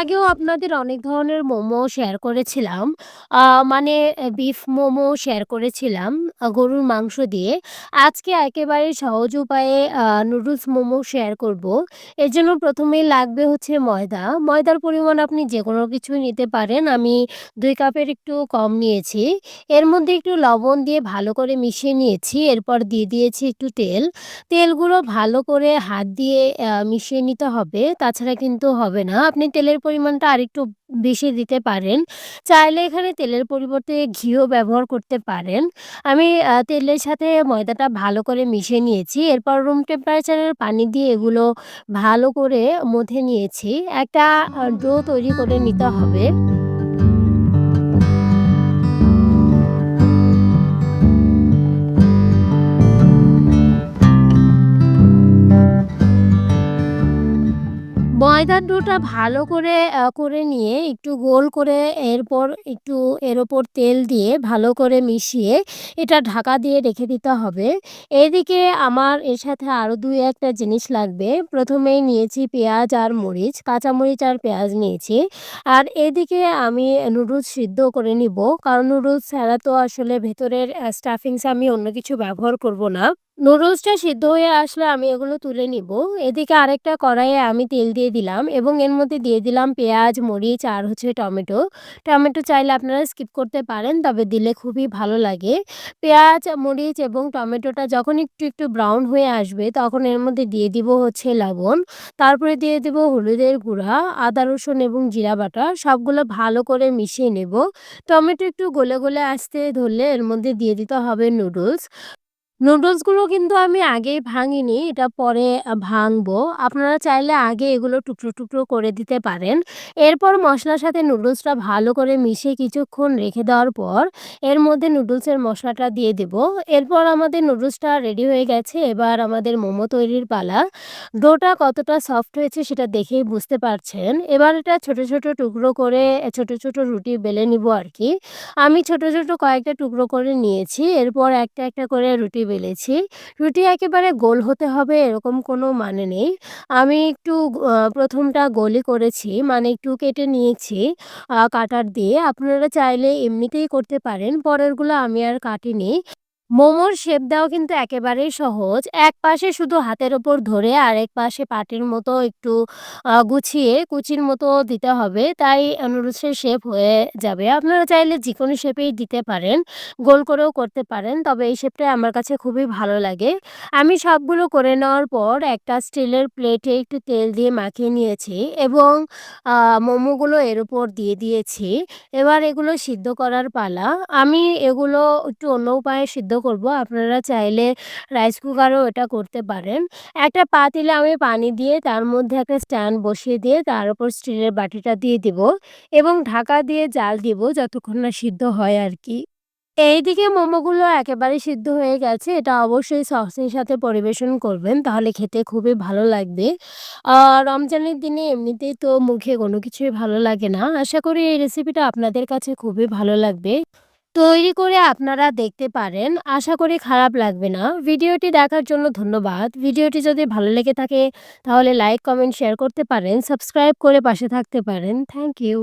আগেও আপনাদের অনেক ধরনের মোমো শেয়ার করেছিলাম। মানে বিফ মোমো শেয়ার করেছিলাম গরুর মাংস দিয়ে। আজকে একেবারে সহজ উপায়ে নুডলস মোমো শেয়ার করব। এর জন্য ১ম এই লাগবে হচ্ছে ময়দা। ময়দার পরিমাণ আপনি যে কোনো কিছুই নিতে পারেন। আমি দুই কাপের একটু কম নিয়েছি। এর মধ্যে একটু লবণ দিয়ে ভালো করে মিশিয়ে নিয়েছি। এরপর দিয়ে দিয়েছি একটু তেল। তেলগুলো ভালো করে হাত দিয়ে মিশিয়ে নিতে হবে। তাছাড়া কিন্তু হবে না। আপনি তেলের পরিমাণটা আরেকটু বেশি দিতে পারেন। চাইলে এখানে তেলের পরিবর্তে ঘিও ব্যবহার করতে পারেন। আমি তেলের সাথে ময়দাটা ভালো করে মিশে নিয়েছি। এরপর রুম টেম্পারেচারের পানি দিয়ে এগুলো ভালো করে মথে নিয়েছি। একটা ডো তৈরি করে নিতে হবে। ময়দার ডোটা ভালো করে করে নিয়ে একটু গোল করে এরপর একটু এর ওপর তেল দিয়ে ভালো করে মিশিয়ে এটা ঢাকা দিয়ে রেখে দিতে হবে। এদিকে আমার এর সাথে আরও দুই একটা জিনিস লাগবে। প্রথমেই নিয়েছি পেঁয়াজ আর মরিচ, কাঁচামরিচ আর পেঁয়াজ নিয়েছি। আর এদিকে আমি নুডলস সিদ্ধ করে নিব। কারণ নুডলস ছাড়া তো আসলে ভেতরের স্টাফিংস আমি অন্য কিছু ব্যবহার করব না। নুডলসটা সিদ্ধ হয়ে আসলে আমি এগুলো তুলে নিব। এদিকে আরেকটা কড়াইয়ে আমি তেল দিয়ে দিলাম এবং এর মধ্যে দিয়ে দিলাম পেঁয়াজ, মরিচ আর হচ্ছে টমেটো। টমেটো চাইলে আপনারা স্কিপ করতে পারেন তবে দিলে খুবই ভালো লাগে। পেঁয়াজ, মরিচ এবং টমেটোটা যখন একটু, একটু ব্রাউন হয়ে আসবে তখন এর মধ্যে দিয়ে দিব হচ্ছে লবণ। তারপরে দিয়ে দিব হলুদের গুঁড়া, আদা, রসুন এবং জিরা বাটা সবগুলো ভালো করে মিশিয়ে নেব। টমেটো একটু গলে, গলে আসতে ধরলে এর মধ্যে দিয়ে দিতে হবে নুডলস। নুডলসগুলো কিন্তু আমি আগেই ভাঙিনি। এটা পরে ভাঙবো। আপনারা চাইলে আগে এগুলো টুকরো, টুকরো করে দিতে পারেন। এরপর মশলার সাথে নুডলসটা ভালো করে মিশিয়ে কিছুক্ষণ রেখে দেওয়ার পর এর মধ্যে নুডলসের মশলাটা দিয়ে দেব। এরপর আমাদের নুডলসটা রেডি হয়ে গেছে। এবার আমাদের মোমো তৈরির পালা। ডোটা কতটা সফট হয়েছে সেটা দেখেই বুঝতে পারছেন। এবার এটা ছোট, ছোট টুকরো করে ছোট, ছোট রুটি বেলে নিব আর কি আমি ছোট, ছোট কয়েকটা টুকরো করে নিয়েছি। এরপর একটা, একটা করে রুটি বেলেছি। রুটি একেবারে গোল হতে হবে এরকম কোনো মানে নেই। আমি একটু প্রথমটা ১ম গোলই করেছি মানে একটু কেটে নিয়েছি কাটার দিয়ে। আপনারা চাইলে এমনিতেই করতে পারেন। পরেরগুলো আমি আর কাটিনি। মোমোর শেপ দেওয়া কিন্তু একেবারেই সহজ। এক পাশে শুধু হাতের ওপর ধরে আরেক পাশে পাটির মতো একটু গুছিয়ে কুচির মতো দিতে হবে। তাই নুডলসের শেপ হয়ে যাবে। আপনারা চাইলে যে কোনো শেপেই দিতে পারেন। গোল করেও করতে পারেন। তবে এই শেপটাই আমার কাছে খুবই ভালো লাগে। আমি সবগুলো করে নেওয়ার পর একটা স্টিলের প্লেটে একটু তেল দিয়ে মাখিয়ে নিয়েছি এবং মোমোগুলো এর উপর দিয়ে দিয়েছি। এবার এগুলো সিদ্ধ করার পালা। আমি এগুলো একটু অন্য উপায়ে সিদ্ধ করব। আপনারা চাইলে রাইস কুকারও এটা করতে পারেন। একটা পাতিলে আমি পানি দিয়ে তার মধ্যে একটা স্ট্যান্ড বসিয়ে দিয়ে তার উপর স্টিলের বাটিটা দিয়ে দিব এবং ঢাকা দিয়ে জাল দিব যতক্ষণ না সিদ্ধ হয় আরকি। এইদিকে মোমোগুলো একেবারে সিদ্ধ হয়ে গেছে। এটা অবশ্যই সসের সাথে পরিবেশন করবেন। তাহলে খেতে খুবই ভালো লাগবে। আর রমজানের দিনে এমনিতেই তো মুখে কোনো কিছুই ভালো লাগে না। আশা করি এই রেসিপিটা আপনাদের কাছে খুবই ভালো লাগবে। তৈরি করে আপনারা দেখতে পারেন। আশা করি খারাপ লাগবে না। ভিডিওটি দেখার জন্য ধন্যবাদ। ভিডিওটি যদি ভালো লেগে থাকে তাহলে লাইক, কমেন্ট, শেয়ার করতে পারেন। সাবস্ক্রাইব করে পাশে থাকতে পারেন। Thank you.